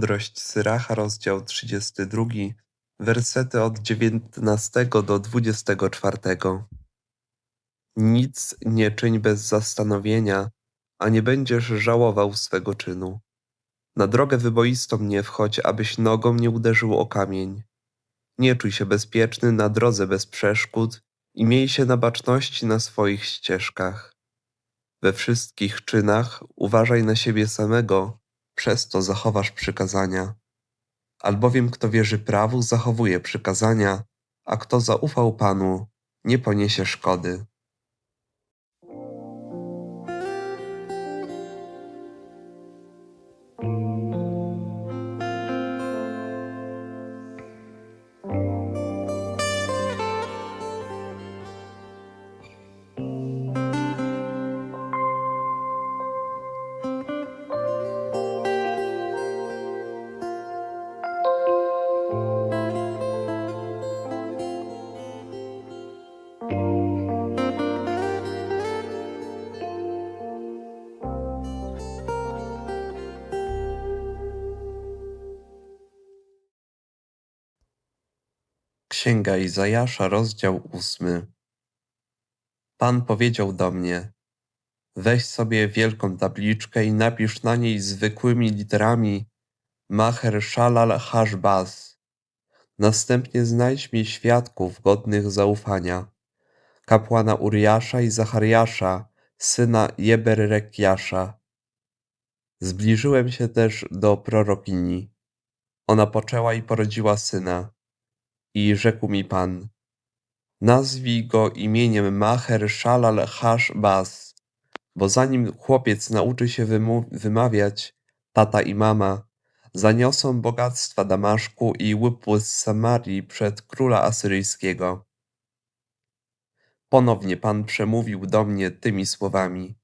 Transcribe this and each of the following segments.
Mądrość Syracha, rozdział 32, wersety od 19 do 24. Nic nie czyń bez zastanowienia, a nie będziesz żałował swego czynu. Na drogę wyboistą nie wchodź, abyś nogą nie uderzył o kamień. Nie czuj się bezpieczny na drodze bez przeszkód i miej się na baczności na swoich ścieżkach. We wszystkich czynach uważaj na siebie samego, przez to zachowasz przykazania. Albowiem kto wierzy prawu, zachowuje przykazania, a kto zaufał Panu, nie poniesie szkody. Księga Izajasza, rozdział ósmy. Pan powiedział do mnie: Weź sobie wielką tabliczkę i napisz na niej zwykłymi literami Maher Shalal Hashbaz. Następnie znajdź mi świadków godnych zaufania, kapłana Uriasza i Zachariasza, syna Jeberrekiasza. Zbliżyłem się też do prorokini. Ona poczęła i porodziła syna. I rzekł mi Pan, nazwij go imieniem Maher Shalal Hash Baz, bo zanim chłopiec nauczy się wymawiać tata i mama, zaniosą bogactwa Damaszku i łupły z Samarii przed króla asyryjskiego. Ponownie Pan przemówił do mnie tymi słowami.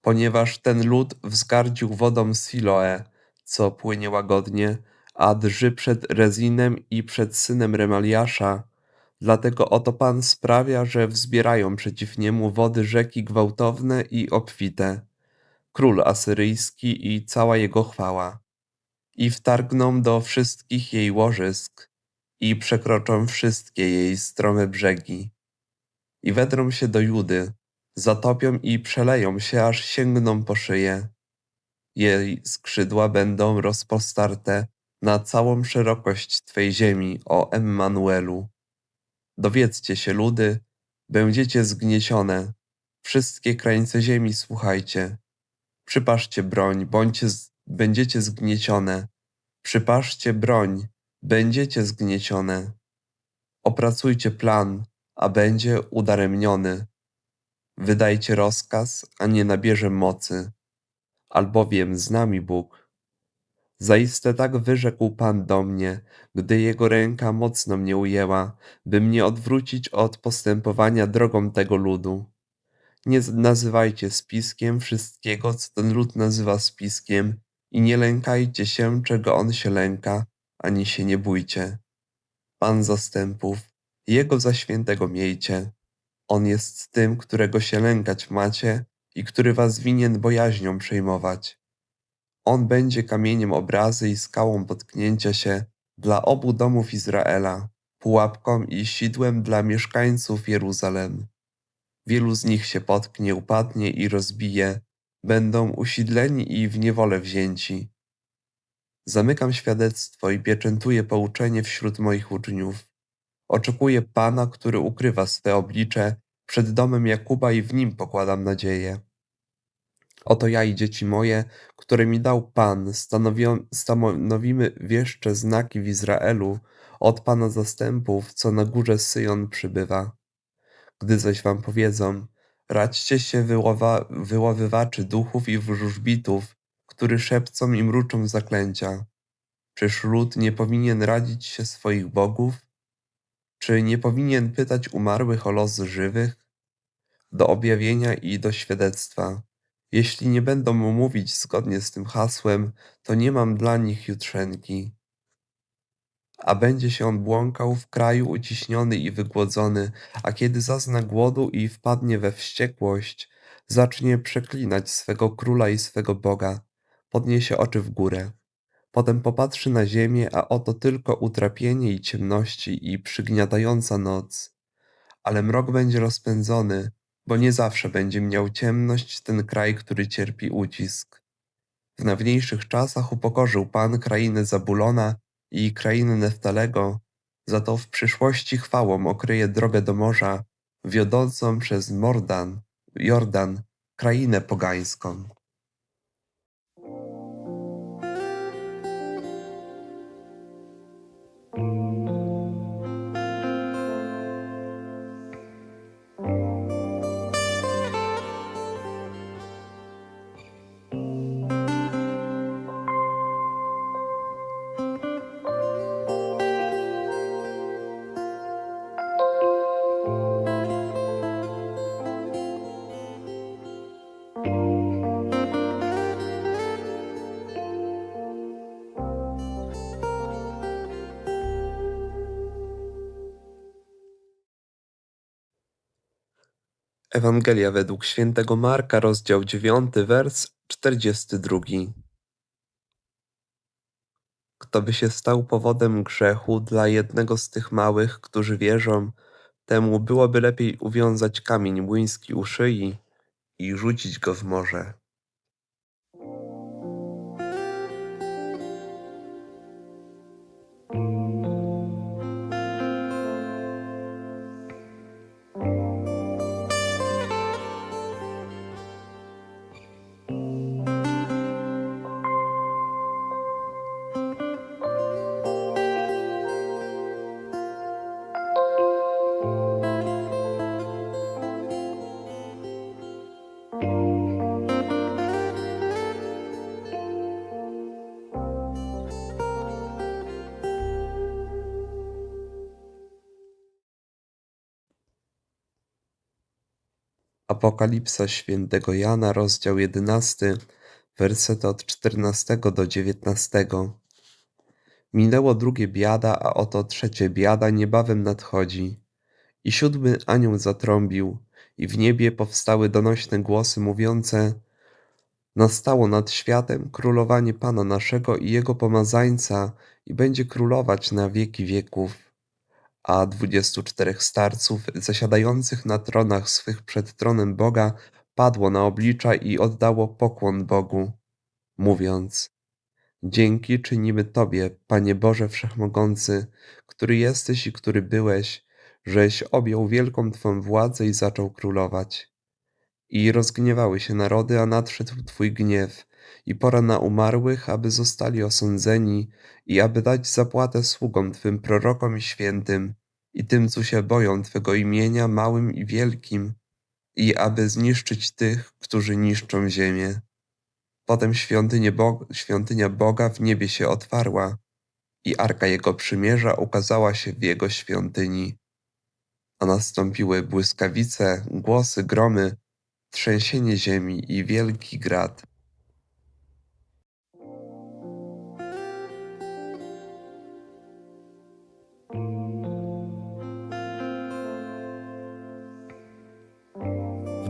Ponieważ ten lud wzgardził wodą Siloe, co płynie łagodnie, a drży przed Rezinem i przed synem Remaliasza, dlatego oto Pan sprawia, że wzbierają przeciw niemu wody rzeki gwałtowne i obfite, król asyryjski i cała jego chwała. I wtargną do wszystkich jej łożysk i przekroczą wszystkie jej strome brzegi. I wedrą się do Judy, zatopią i przeleją się, aż sięgną po szyję. Jej skrzydła będą rozpostarte na całą szerokość Twej ziemi, o Emmanuelu. Dowiedzcie się, ludy, będziecie zgniecione. Wszystkie krańce ziemi słuchajcie. Przypatrzcie broń, bądźcie z, będziecie zgniecione. Przypatrzcie broń, będziecie zgniecione. Opracujcie plan, a będzie udaremniony. Wydajcie rozkaz, a nie nabierze mocy, albowiem z nami Bóg. Zaiste tak wyrzekł Pan do mnie, gdy Jego ręka mocno mnie ujęła, by mnie odwrócić od postępowania drogą tego ludu. Nie nazywajcie spiskiem wszystkiego, co ten lud nazywa spiskiem, i nie lękajcie się, czego on się lęka, ani się nie bójcie. Pan zastępów, Jego za świętego miejcie. On jest tym, którego się lękać macie i który was winien bojaźnią przejmować. On będzie kamieniem obrazy i skałą potknięcia się dla obu domów Izraela, pułapką i sidłem dla mieszkańców Jeruzalem. Wielu z nich się potknie, upadnie i rozbije, będą usidleni i w niewolę wzięci. Zamykam świadectwo i pieczętuję pouczenie wśród moich uczniów. Oczekuję Pana, który ukrywa swe oblicze przed domem Jakuba i w nim pokładam nadzieję. Oto ja i dzieci moje, które mi dał Pan, stanowimy wieszcze znaki w Izraelu od Pana zastępów, co na górze Syjon przybywa. Gdy zaś wam powiedzą, radźcie się wyłowa, wyłowywaczy duchów i wróżbitów, którzy szepcą i mruczą zaklęcia. Czyż lud nie powinien radzić się swoich bogów? Czy nie powinien pytać umarłych o los żywych? Do objawienia i do świadectwa. Jeśli nie będą mu mówić zgodnie z tym hasłem, to nie mam dla nich jutrzenki. A będzie się on błąkał w kraju uciśniony i wygłodzony, a kiedy zazna głodu i wpadnie we wściekłość, zacznie przeklinać swego króla i swego Boga, podniesie oczy w górę. Potem popatrzy na ziemię, a oto tylko utrapienie i ciemności i przygniatająca noc. Ale mrok będzie rozpędzony, bo nie zawsze będzie miał ciemność ten kraj, który cierpi ucisk. W dawniejszych czasach upokorzył Pan krainę Zabulona i krainę Neftalego, za to w przyszłości chwałą okryje drogę do morza, wiodącą przez Mordan, Jordan, krainę pogańską. Ewangelia według świętego Marka, rozdział 9, wers 42. Kto by się stał powodem grzechu dla jednego z tych małych, którzy wierzą, temu byłoby lepiej uwiązać kamień młyński u szyi i rzucić go w morze. Apokalipsa świętego Jana, rozdział 11, wersety od 14 do 19. Minęło drugie biada, a oto trzecie biada niebawem nadchodzi. I siódmy anioł zatrąbił, i w niebie powstały donośne głosy mówiące Nastało nad światem królowanie Pana naszego i Jego pomazańca i będzie królować na wieki wieków a dwudziestu czterech starców zasiadających na tronach swych przed tronem Boga padło na oblicza i oddało pokłon Bogu, mówiąc: Dzięki czynimy Tobie, Panie Boże Wszechmogący, który jesteś i który byłeś, żeś objął wielką Twą władzę i zaczął królować. I rozgniewały się narody, a nadszedł Twój gniew, i pora na umarłych, aby zostali osądzeni, i aby dać zapłatę sługom Twym prorokom i świętym, i tym, co się boją Twego imienia, małym i wielkim, i aby zniszczyć tych, którzy niszczą ziemię. Potem świątynia, Bo świątynia Boga w niebie się otwarła, i arka Jego przymierza ukazała się w Jego świątyni. A nastąpiły błyskawice, głosy, gromy, trzęsienie ziemi i wielki grad.